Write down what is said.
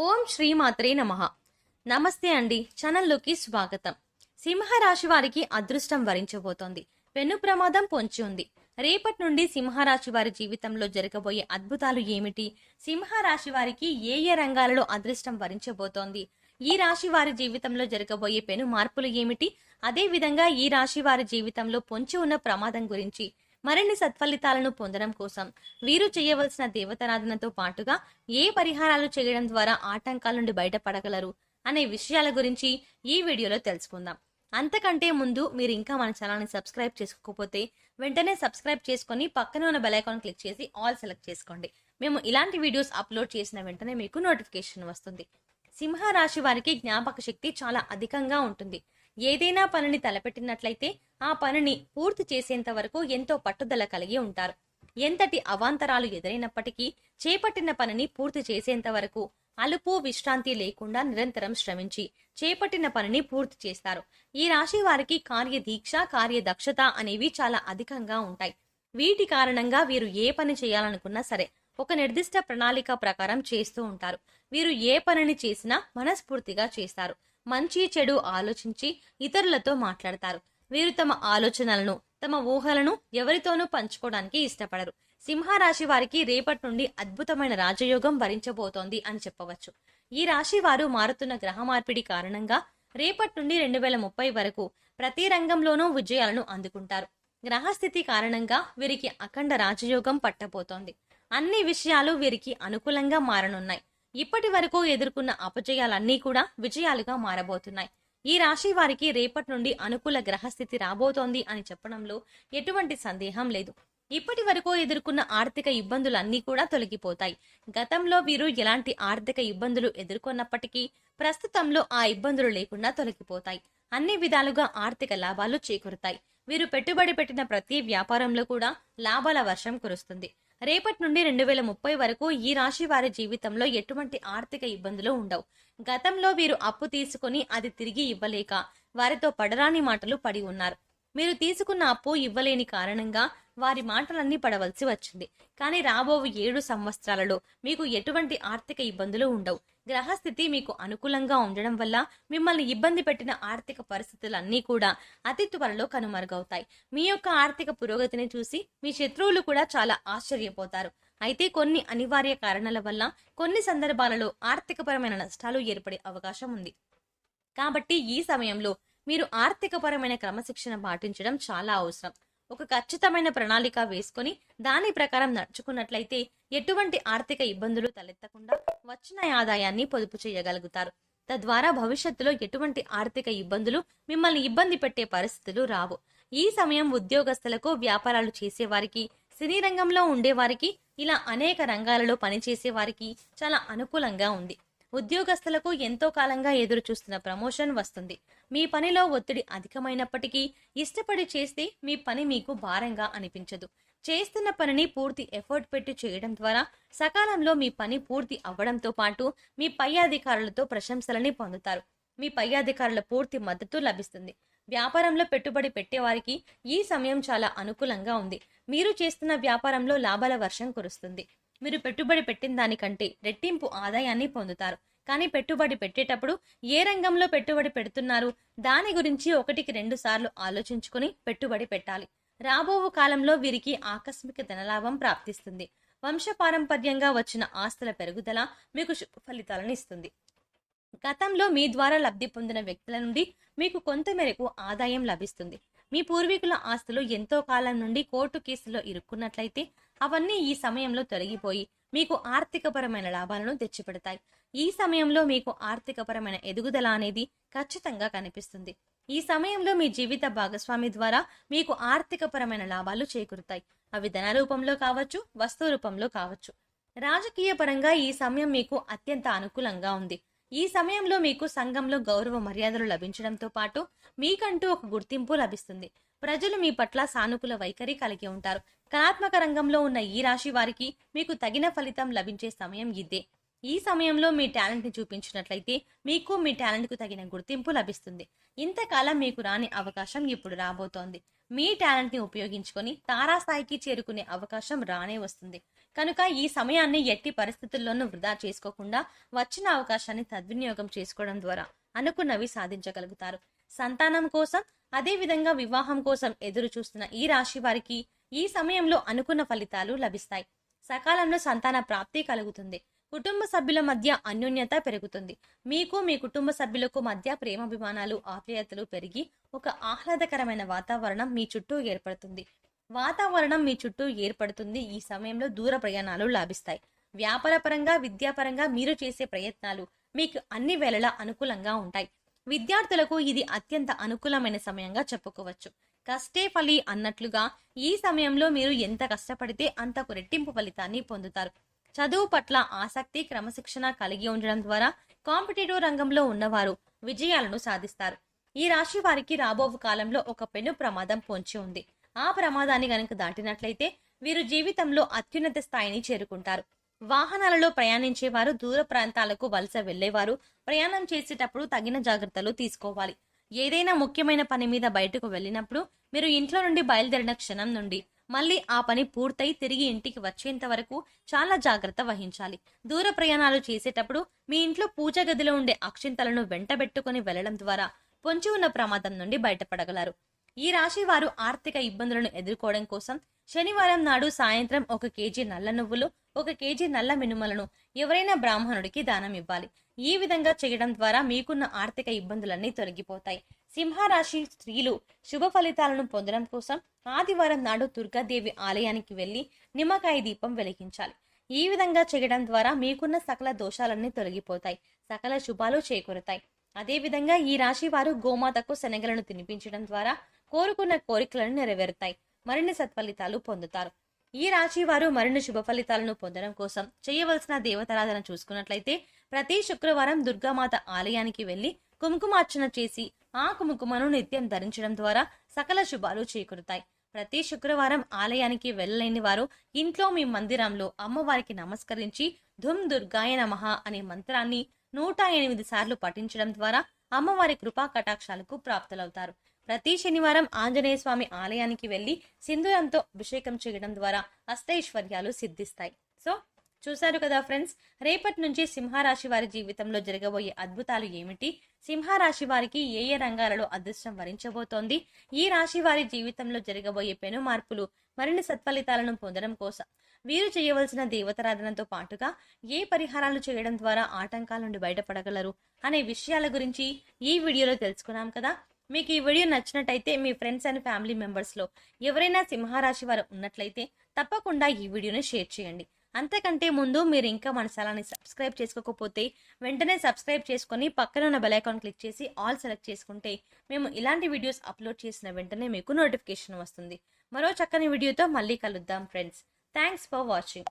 ఓం శ్రీమాత్రే నమ. నమస్తే అండి ఛానల్లోకి స్వాగతం. సింహరాశి వారికి అదృష్టం వరించబోతోంది. పెను ప్రమాదం పొంచి ఉంది. రేపటి నుండి సింహరాశి వారి జీవితంలో జరగబోయే అద్భుతాలు ఏమిటి? సింహరాశి వారికి ఏ ఏ రంగాలలో అదృష్టం వరించబోతోంది? ఈ రాశి వారి జీవితంలో జరగబోయే పెను మార్పులు ఏమిటి? అదేవిధంగా ఈ రాశి వారి జీవితంలో పొంచి ఉన్న ప్రమాదం గురించి మరిన్ని సత్ఫలితాలను పొందడం కోసం వీరు చేయవలసిన దేవతారాధనతో పాటుగా ఏ పరిహారాలు చేయడం ద్వారా ఆటంకాల నుండి బయటపడగలరు అనే విషయాల గురించి ఈ వీడియోలో తెలుసుకుందాం. అంతకంటే ముందు మీరు ఇంకా మన ఛానల్ని సబ్స్క్రైబ్ చేసుకోకపోతే వెంటనే సబ్స్క్రైబ్ చేసుకొని పక్కనే ఉన్న బెలైకాన్ క్లిక్ చేసి ఆల్ సెలెక్ట్ చేసుకోండి. మేము ఇలాంటి వీడియోస్ అప్లోడ్ చేసిన వెంటనే మీకు నోటిఫికేషన్ వస్తుంది. సింహరాశి వారికి జ్ఞాపక శక్తి చాలా అధికంగా ఉంటుంది. ఏదైనా పనిని తలపెట్టినట్లయితే ఆ పనిని పూర్తి చేసేంత వరకు ఎంతో పట్టుదల కలిగి ఉంటారు. ఎంతటి అవాంతరాలు ఎదురైనప్పటికీ చేపట్టిన పనిని పూర్తి చేసేంత వరకు అలుపు విశ్రాంతి లేకుండా నిరంతరం శ్రమించి చేపట్టిన పనిని పూర్తి చేస్తారు. ఈ రాశి వారికి కార్యదీక్ష కార్యదక్షత అనేవి చాలా అధికంగా ఉంటాయి. వీటి కారణంగా వీరు ఏ పని చేయాలనుకున్నా సరే ఒక నిర్దిష్ట ప్రణాళిక ప్రకారం చేస్తూ ఉంటారు. వీరు ఏ పనిని చేసినా మనస్ఫూర్తిగా చేస్తారు. మంచి చెడు ఆలోచించి ఇతరులతో మాట్లాడతారు. వీరు తమ ఆలోచనలను తమ ఊహలను ఎవరితోనూ పంచుకోవడానికి ఇష్టపడరు. సింహరాశి వారికి రేపటి నుండి అద్భుతమైన రాజయోగం భరించబోతోంది అని చెప్పవచ్చు. ఈ రాశి వారు మారుతున్న గ్రహ మార్పిడి కారణంగా రేపటి నుండి రెండు వేల ముప్పై వరకు ప్రతి రంగంలోనూ విజయాలను అందుకుంటారు. గ్రహస్థితి కారణంగా వీరికి అఖండ రాజయోగం పట్టబోతోంది. అన్ని విషయాలు వీరికి అనుకూలంగా మారనున్నాయి. ఇప్పటి వరకు ఎదుర్కొన్న అపజయాలన్నీ కూడా విజయాలుగా మారబోతున్నాయి. ఈ రాశి వారికి రేపటి నుండి అనుకూల గ్రహస్థితి రాబోతోంది అని చెప్పడంలో ఎటువంటి సందేహం లేదు. ఇప్పటి వరకు ఎదుర్కొన్న ఆర్థిక ఇబ్బందులన్నీ కూడా తొలగిపోతాయి. గతంలో వీరు ఎలాంటి ఆర్థిక ఇబ్బందులు ఎదుర్కొన్నప్పటికీ ప్రస్తుతంలో ఆ ఇబ్బందులు లేకుండా తొలగిపోతాయి. అన్ని విధాలుగా ఆర్థిక లాభాలు చేకూరుతాయి. వీరు పెట్టుబడి పెట్టిన ప్రతి వ్యాపారంలో కూడా లాభాల వర్షం కురుస్తుంది. రేపటి నుండి రెండు వేల ముప్పై వరకు ఈ రాశి వారి జీవితంలో ఎటువంటి ఆర్థిక ఇబ్బందులు ఉండవు. గతంలో వీరు అప్పు తీసుకొని అది తిరిగి ఇవ్వలేక వారితో పడరాని మాటలు పడి ఉన్నారు. మీరు తీసుకున్న అప్పు ఇవ్వలేని కారణంగా వారి మాటలన్నీ పడవలసి వచ్చింది. కానీ రాబో ఏడు సంవత్సరాలలో మీకు ఎటువంటి ఆర్థిక ఇబ్బందులు ఉండవు. గ్రహస్థితి మీకు అనుకూలంగా ఉండడం వల్ల మిమ్మల్ని ఇబ్బంది పెట్టిన ఆర్థిక పరిస్థితులన్నీ కూడా అతి త్వరలో కనుమరుగవుతాయి. మీ యొక్క ఆర్థిక పురోగతిని చూసి మీ శత్రువులు కూడా చాలా ఆశ్చర్యపోతారు. అయితే కొన్ని అనివార్య కారణాల వల్ల కొన్ని సందర్భాలలో ఆర్థికపరమైన నష్టాలు ఏర్పడే అవకాశం ఉంది. కాబట్టి ఈ సమయంలో మీరు ఆర్థికపరమైన క్రమశిక్షణ పాటించడం చాలా అవసరం. ఒక ఖచ్చితమైన ప్రణాళిక వేసుకొని దాని ప్రకారం నడుచుకున్నట్లయితే ఎటువంటి ఆర్థిక ఇబ్బందులు తలెత్తకుండా వచ్చిన ఆదాయాన్ని పొదుపు చేయగలుగుతారు. తద్వారా భవిష్యత్తులో ఎటువంటి ఆర్థిక ఇబ్బందులు మిమ్మల్ని ఇబ్బంది పెట్టే పరిస్థితులు రావు. ఈ సమయం ఉద్యోగస్తులకు వ్యాపారాలు చేసేవారికి సినీ రంగంలో ఉండేవారికి ఇలా అనేక రంగాలలో పనిచేసే వారికి చాలా అనుకూలంగా ఉంది. ఉద్యోగస్తులకు ఎంతో కాలంగా ఎదురు చూస్తున్న ప్రమోషన్ వస్తుంది. మీ పనిలో ఒత్తిడి అధికమైనప్పటికీ ఇష్టపడి చేస్తే మీ పని మీకు భారంగా అనిపించదు. చేస్తున్న పనిని పూర్తి ఎఫర్ట్ పెట్టి చేయడం ద్వారా సకాలంలో మీ పని పూర్తి అవ్వడంతో పాటు మీ పై అధికారులతో ప్రశంసలని పొందుతారు. మీ పై అధికారుల పూర్తి మద్దతు లభిస్తుంది. వ్యాపారంలో పెట్టుబడి పెట్టేవారికి ఈ సమయం చాలా అనుకూలంగా ఉంది. మీరు చేస్తున్న వ్యాపారంలో లాభాల వర్షం కురుస్తుంది. మీరు పెట్టుబడి పెట్టిన దానికంటే రెట్టింపు ఆదాయాన్ని పొందుతారు. కానీ పెట్టుబడి పెట్టేటప్పుడు ఏ రంగంలో పెట్టుబడి పెడుతున్నారు? దాని గురించి ఒకటికి రెండు సార్లు ఆలోచించుకుని పెట్టుబడి పెట్టాలి. రాబో కాలంలో వీరికి ఆకస్మిక ధనలాభం ప్రాప్తిస్తుంది. వంశపారంపర్యంగా వచ్చిన ఆస్తుల పెరుగుదల మీకు శుభ ఫలితాలను ఇస్తుంది. గతంలో మీ ద్వారా లబ్ధి పొందిన వ్యక్తుల నుండి మీకు కొంత మేరకు ఆదాయం లభిస్తుంది. మీ పూర్వీకుల ఆస్తులు ఎంతో కాలం నుండి కోర్టు కేసులో ఇరుక్కున్నట్లయితే అవన్నీ ఈ సమయంలో తొలగిపోయి మీకు ఆర్థికపరమైన లాభాలను తెచ్చిపెడతాయి. ఈ సమయంలో మీకు ఆర్థికపరమైన ఎదుగుదల అనేది ఖచ్చితంగా కనిపిస్తుంది. ఈ సమయంలో మీ జీవిత భాగస్వామి ద్వారా మీకు ఆర్థికపరమైన లాభాలు చేకూరుతాయి. అవి ధన రూపంలో కావచ్చు వస్తు రూపంలో కావచ్చు. రాజకీయ పరంగా ఈ సమయం మీకు అత్యంత అనుకూలంగా ఉంది. ఈ సమయంలో మీకు సంఘంలో గౌరవ మర్యాదలు లభించడంతో పాటు మీకంటూ ఒక గుర్తింపు లభిస్తుంది. ప్రజలు మీ పట్ల సానుకూల వైఖరి కలిగి ఉంటారు. కళాత్మక రంగంలో ఉన్న ఈ రాశి వారికి మీకు తగిన ఫలితం లభించే సమయం ఇదే. ఈ సమయంలో మీ టాలెంట్ని చూపించినట్లయితే మీకు మీ టాలెంట్కు తగిన గుర్తింపు లభిస్తుంది. ఇంతకాలం మీకు రాని అవకాశం ఇప్పుడు రాబోతోంది. మీ టాలెంట్ని ఉపయోగించుకొని తారాస్థాయికి చేరుకునే అవకాశం రానే వస్తుంది. కనుక ఈ సమయాన్ని ఎట్టి పరిస్థితుల్లోనూ వృధా చేసుకోకుండా వచ్చిన అవకాశాన్ని సద్వినియోగం చేసుకోవడం ద్వారా అనుకున్నవి సాధించగలుగుతారు. సంతానం కోసం అదే విధంగా వివాహం కోసం ఎదురు చూస్తున్న ఈ రాశి వారికి ఈ సమయంలో అనుకున్న ఫలితాలు లభిస్తాయి. సకాలంలో సంతాన ప్రాప్తి కలుగుతుంది. కుటుంబ సభ్యుల మధ్య అన్యోన్యత పెరుగుతుంది. మీకు మీ కుటుంబ సభ్యులకు మధ్య ప్రేమాభిమానాలు ఆప్యాయతలు పెరిగి ఒక ఆహ్లాదకరమైన వాతావరణం మీ చుట్టూ ఏర్పడుతుంది. వాతావరణం మీ చుట్టూ ఏర్పడుతుంది. ఈ సమయంలో దూర ప్రయాణాలు లాభిస్తాయి. వ్యాపారపరంగా విద్యాపరంగా మీరు చేసే ప్రయత్నాలు మీకు అన్ని వేళలా అనుకూలంగా ఉంటాయి. విద్యార్థులకు ఇది అత్యంత అనుకూలమైన సమయంగా చెప్పుకోవచ్చు. కష్టే ఫలి అన్నట్లుగా ఈ సమయంలో మీరు ఎంత కష్టపడితే అంతకు రెట్టింపు ఫలితాన్ని పొందుతారు. చదువు పట్ల ఆసక్తి క్రమశిక్షణ కలిగి ఉండడం ద్వారా కాంపిటేటివ్ రంగంలో ఉన్నవారు విజయాలను సాధిస్తారు. ఈ రాశి వారికి రాబో కాలంలో ఒక పెను ప్రమాదం పొంచి ఉంది. ఆ ప్రమాదాన్ని గనుక దాటినట్లయితే వీరు జీవితంలో అత్యున్నత స్థాయిని చేరుకుంటారు. వాహనాలలో ప్రయాణించేవారు దూర ప్రాంతాలకు వలస వెళ్ళేవారు ప్రయాణం చేసేటప్పుడు తగిన జాగ్రత్తలు తీసుకోవాలి. ఏదైనా ముఖ్యమైన పని మీద బయటకు వెళ్ళినప్పుడు మీరు ఇంట్లో నుండి బయలుదేరిన క్షణం నుండి మళ్ళీ ఆ పని పూర్తయి తిరిగి ఇంటికి వచ్చేంత వరకు చాలా జాగ్రత్త వహించాలి. దూర ప్రయాణాలు చేసేటప్పుడు మీ ఇంట్లో పూజ గదిలో ఉండే అక్షింతలను వెంటబెట్టుకుని వెళ్ళడం ద్వారా పొంచి ఉన్న ప్రమాదం నుండి బయటపడగలరు. ఈ రాశి వారు ఆర్థిక ఇబ్బందులను ఎదుర్కోవడం కోసం శనివారం నాడు సాయంత్రం ఒక కేజీ నల్ల నువ్వులు ఒక కేజీ నల్ల మినుమలను ఎవరైనా బ్రాహ్మణుడికి దానం ఇవ్వాలి. ఈ విధంగా చేయడం ద్వారా మీకున్న ఆర్థిక ఇబ్బందులన్నీ తొలగిపోతాయి. సింహరాశి స్త్రీలు శుభ ఫలితాలను పొందడం కోసం ఆదివారం నాడు దుర్గాదేవి ఆలయానికి వెళ్ళి నిమ్మకాయ దీపం వెలిగించాలి. ఈ విధంగా చేయడం ద్వారా మీకున్న సకల దోషాలన్నీ తొలగిపోతాయి. సకల శుభాలు చేకూరుతాయి. అదేవిధంగా ఈ రాశి వారు గోమాతకు శనగలను తినిపించడం ద్వారా కోరుకున్న కోరికలను నెరవేరుతాయి. మరిన్ని సత్ఫలితాలు పొందుతారు. ఈ రాశి వారు మరిన్ని శుభ ఫలితాలను పొందడం కోసం చేయవలసిన దేవతారాధన చూసుకున్నట్లయితే ప్రతి శుక్రవారం దుర్గామాత ఆలయానికి వెళ్ళి కుంకుమార్చన చేసి ఆకుముకుమను నిత్యం ధరించడం ద్వారా సకల శుభాలు చేకూరుతాయి. ప్రతి శుక్రవారం ఆలయానికి వెళ్ళలేని వారు ఇంట్లో మీ మందిరంలో అమ్మవారికి నమస్కరించి ధుమ్ దుర్గాయ నమః అనే మంత్రాన్ని నూట ఎనిమిది సార్లు పఠించడం ద్వారా అమ్మవారి కృపా కటాక్షాలకు ప్రాప్తులవుతారు. ప్రతి శనివారం ఆంజనేయ స్వామి ఆలయానికి వెళ్ళి సింధూరంతో అభిషేకం చేయడం ద్వారా అష్టైశ్వర్యాలు సిద్ధిస్తాయి. సో చూశారు కదా ఫ్రెండ్స్ రేపటి నుంచి సింహరాశి వారి జీవితంలో జరగబోయే అద్భుతాలు ఏమిటి? సింహరాశి వారికి ఏ ఏ రంగాలలో అదృష్టం వరించబోతోంది? ఈ రాశి వారి జీవితంలో జరగబోయే పెను మార్పులు మరిన్ని సత్ఫలితాలను పొందడం కోసం వీరు చేయవలసిన దేవతారాధనతో పాటుగా ఏ పరిహారాలు చేయడం ద్వారా ఆటంకాల నుండి బయటపడగలరు అనే విషయాల గురించి ఈ వీడియోలో తెలుసుకున్నాం కదా. మీకు ఈ వీడియో నచ్చినట్టయితే మీ ఫ్రెండ్స్ అండ్ ఫ్యామిలీ మెంబర్స్లో ఎవరైనా సింహరాశి వారు ఉన్నట్లయితే తప్పకుండా ఈ వీడియోని షేర్ చేయండి. అంతకంటే ముందు మీరు ఇంకా మన ఛానల్ని సబ్స్క్రైబ్ చేసుకోకపోతే వెంటనే సబ్స్క్రైబ్ చేసుకొని పక్కన ఉన్న బెల్ ఐకాన్ క్లిక్ చేసి ఆల్ సెలెక్ట్ చేసుకుంటే మేము ఇలాంటి వీడియోస్ అప్లోడ్ చేసిన వెంటనే మీకు నోటిఫికేషన్ వస్తుంది. మరో చక్కని వీడియోతో మళ్ళీ కలుద్దాం ఫ్రెండ్స్. Thanks for watching.